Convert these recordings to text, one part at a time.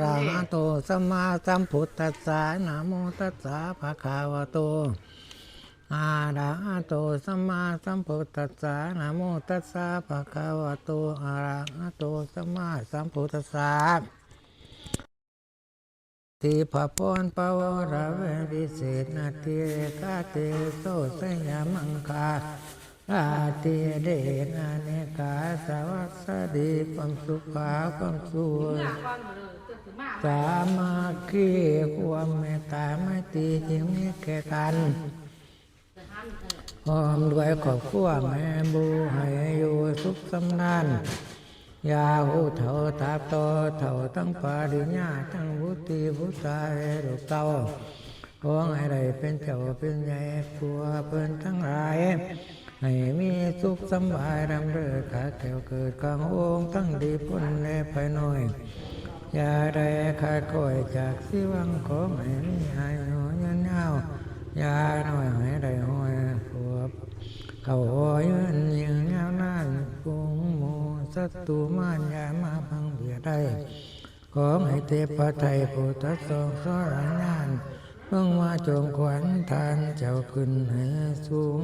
ระหะโตสัมมาสัมพุทธัสสะนะโมตัสสะภะคะวะโตอะระหะโตสัมมาสัมพุทธัสสะนะโมตัสสะภะคะวะโตอะระหะโตสัมมาสัมพุทธัสสะทีพะพรปวระเวริเศษนาทีเอกาเตโสสยามังคา ติเดนาเนกาสวัสดีความสุขาความสุขสามัคคีความเมตตาไม่ตรีจึงมีแก่กันพร้อมด้วยครอบครัวแม่บูให้อยู่สุขสำนานยาหูเถ่าตาโตเถ่าทั้งปาริญญาทั้งวุติวุตาเอรุเตาขอให้ได้เป็นเจ้าเป็นใหญ่ครัวเพิ่นทั้งหลาย ให้มีสุขสำบายรำเริดขาแถวเกิดกลางองค์ทั้งดีพ้นในภายน้อยอย่าได้ขาดก่อยจากสิวังของให้มีหายหอยยันยาอย่าหน่อยให้ได้หอยขวบเขาหอยยืนยืนยาวนานปุงหมูศัตรูมานยามาพังเบียดได้ของให้เทพไทยผู้ทัดทรงสรานานลงมาจมขวัญทานเจ้าขึ้นให้สูง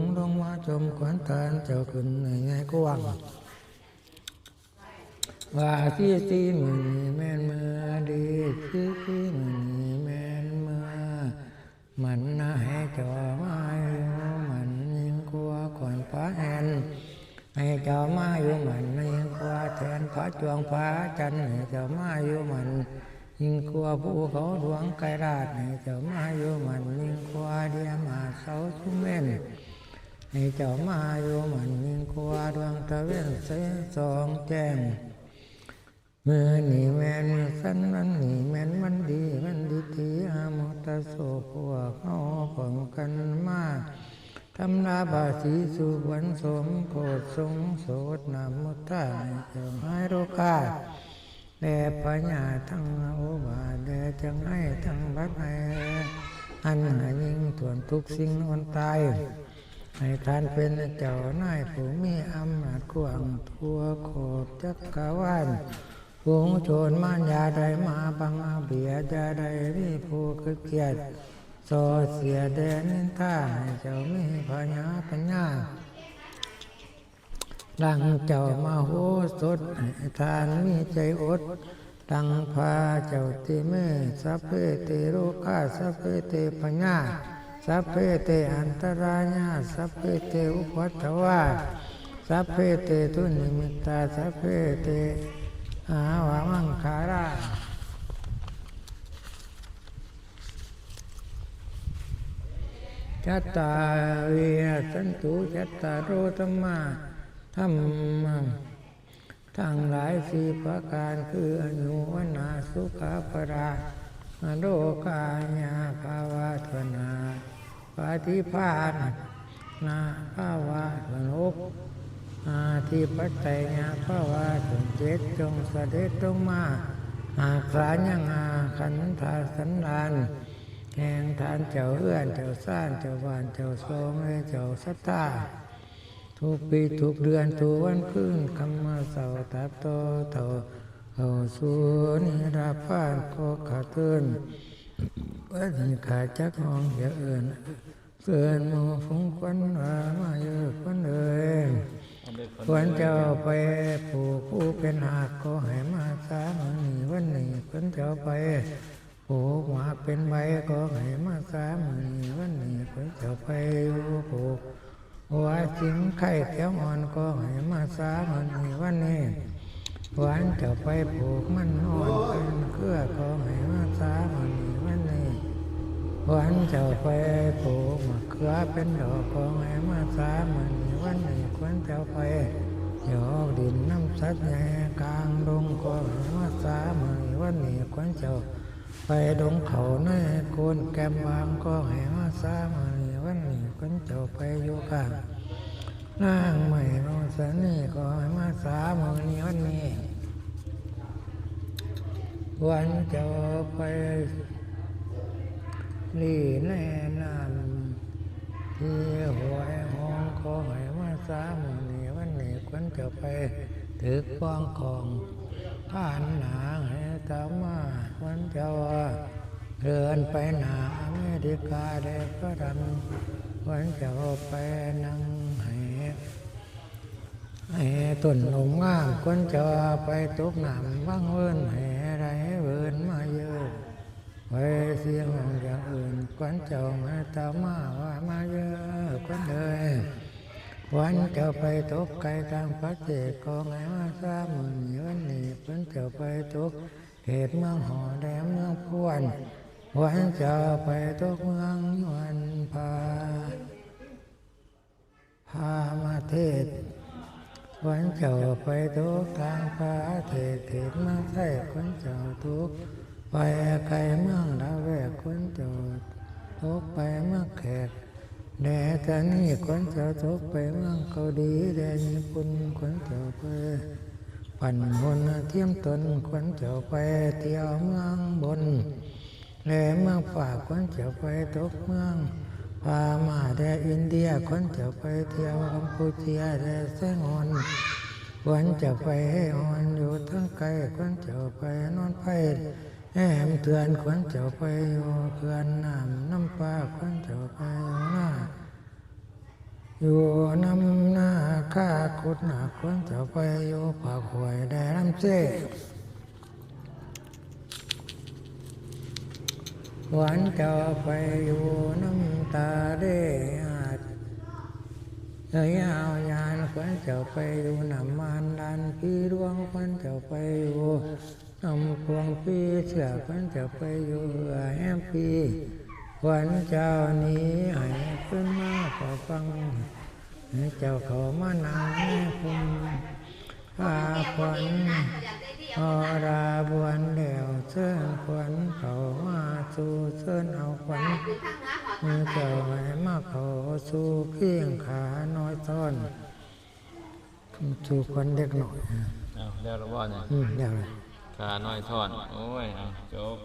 จมขวัญทานเจ้าขึ้นให้ง่ายกว้างว่าที่ที่มือนีแม่นมือดีที่ที่มือนีแม่นมือมันน่าให้จ้ามาอยู่มันยิ่งกว่าก่อนฟ้าแอนให้เจ้ามาอยู่มันยิ่งกว่าแทนฟ้าจวงฟ้าจันทร์ให้เจ้ามาอยู่มันยิ่งกว่าภูเขาดวงไกรราชให้เจ้ามาอยู่มันยิ่งกว่าเดียมาเสาชุมเม่น ให้เจ้ามาอยู่มันยิงกวาดวงตะเวนเสสองแจ้งมือนี่แมนมือสั้นมันนี่แมนมันดีมันดีทีอามตะโสพวกเอาของกันมาทำนาบาสีสุวรรณสมโพธสงโสดนามุตตาเจ้าให้โรคาแด่ปัญาทั้งโอบาแด่จังให้ทั้งบัดให้อันหายิ่งถวนทุกสิ่งอนตาย ให้ท่านเป็นเจ้านายผู้มีอำนาจกว้างทั่วโคบจักรวาลผู้โจรมานยาใดมาบังอาเบียดยาใดมีผู้คือเกียรติโซเสียแดนินท่าให้เจ้ามีปัญาปัญญาดังเจ้ามาโหสดทานมีใจอดดังพาเจ้าติเมสัพเพเตโรคาสัพเพเตปัญญา สัพเพเตอันตรายาสัพเพเตอุปัตถวาสัพเพเตทุนิมิตาสัพเพเตอาวามังคาราจัตตาเวียสันตุจัตตาโรธรรมาธรรมังทั้งหลายสี่ประการคืออนุวนาสุขาปราโรกาญาภาวะทนา ปฏิภาณนาภาวะสนุกอาทิปัจจัยญาภาวะจงเจ็ดจงเสด็จลงมาหากสายังอาขันธาสันดานแห่งทานเจ้าเอื้อนเจ้าซ่านเจ้าบานเจ้าทรงและเจ้าสัตตาทุกปีทุกเดือนทุกวันคืนคำมาเสาตับโตเท่าเข้าสูนิราพานก็ขาดเตือนว่าที่ขาดจักห้องอย่าเอื่น เสื่อนหมูฟงควันว่ามาเยอะควันเลยควรเจ้าไปผู้ผู้เป็นหากก็ให้มาสามันนี้วันนี้ควรเจ้าไปผู้หมากเป็นใบก็ให้มาสามันนี้วันนี้ควรเจ้าไปอยู่ผู้ว่าจริงไข่แก้วอ่อนก็ให้มาสามันในวันนี้หวานจะไปปลูกมันอ่อนเป็นเครือก็ให้มาสามวันใน วันนี้าไปปลูกมะเขือเป็นดอกก็ให้มาสามันในวันนี้ควรจะไปหยอกดินน้ำสัดใหญ่กลางดงก็ให้มาสามันในวันนี้ควรจะไปดงเขาในโคนแกมบางก็ให้มาสามันในวันนี้ควรจะไปอยู่กลางนางใหม่นอนสนี่ก็ให้มาสามือนี้วันนี้วันเจะไป ลีแน่นำที่หวยห้องก็ให้มาสามือนี้วันนี้ควรจะไปถือกวางของผ่านหนาให้ตามมาวันเจ้าเดินไปหนาอเมริกาได้ก็ดังวันเจ้าไปนั่งให้ให้ต้นลมงามคนจะไปตกหน้ำว่างเวินให้ไรเวินมาเยอะไว้เสียง วันเจ้ามาตามมาว่ามาเยอะควันเลยวันเจ้าไปตกไกลทางพักเจกก็ไงว่าทราบมือเยือนนี่ควันเจ้าไปตกเหตุเมืองหอแดมเมืองพวนวันเจ้าไปตกเมืองยวนพาพามาเทศวันเจ้าไปทุกทางฟ้าเทศเทศเมืองไทยคนเจ้าทุกไปไกลเมืองดาวแวกคนเจ้า ทุกไปเมืองแขกแดแต่นี่คนเจ้าทุกไปเมืองเกาหลีแดนญี่ปุ่นคนเจ้าไปปั่นบนเทียมตนคนเจ้าไปเที่ยวเมืองบนแลเมืองฝากคนเจ้าไปตกเมืองพามาแดอินเดียคนจะไปเที่ยวกัมพูเชียแดเซงอนวันจะไปให้ออนอยู่ทั้งไกลคนจะไปนอนไป แอมเตือนคนจะไปอยู่เขื่อนน้ำน้ำปลาคนจะไปอยู่หน้าอยู่น้ำหน้าข้าคุดหน้าคนจะไปอยู่ปากหวยแดน้ำเจ้หวานเจ้าไปอยู่น้ำตาเด้อาจเอ้ยเอา ยานควันเจ้าไปอยู่น้ำมันดันพี่ดวงควันเจ้าไปอยู่น้ำพวงพี่เสือควันเจ้าไปอยู่เหือแฮมพี่ควันเจ้านี้ให้ขึ้นมาขอฟังให้เจ้าเขามานั่งให้คุณพาควันพอราบวนเดี่ยวเชิญขวัญเขามาสู่เชิญเอาขวัญเจ้าให้มาเขาสู่เพียงขาน้อยต้อน สู่ขวัญเด็กหน่อยเอาแล้วเราว่าเนี่ยอืมเดี๋ยวเลยขาน้อยทอด โอ้ยเอาจบ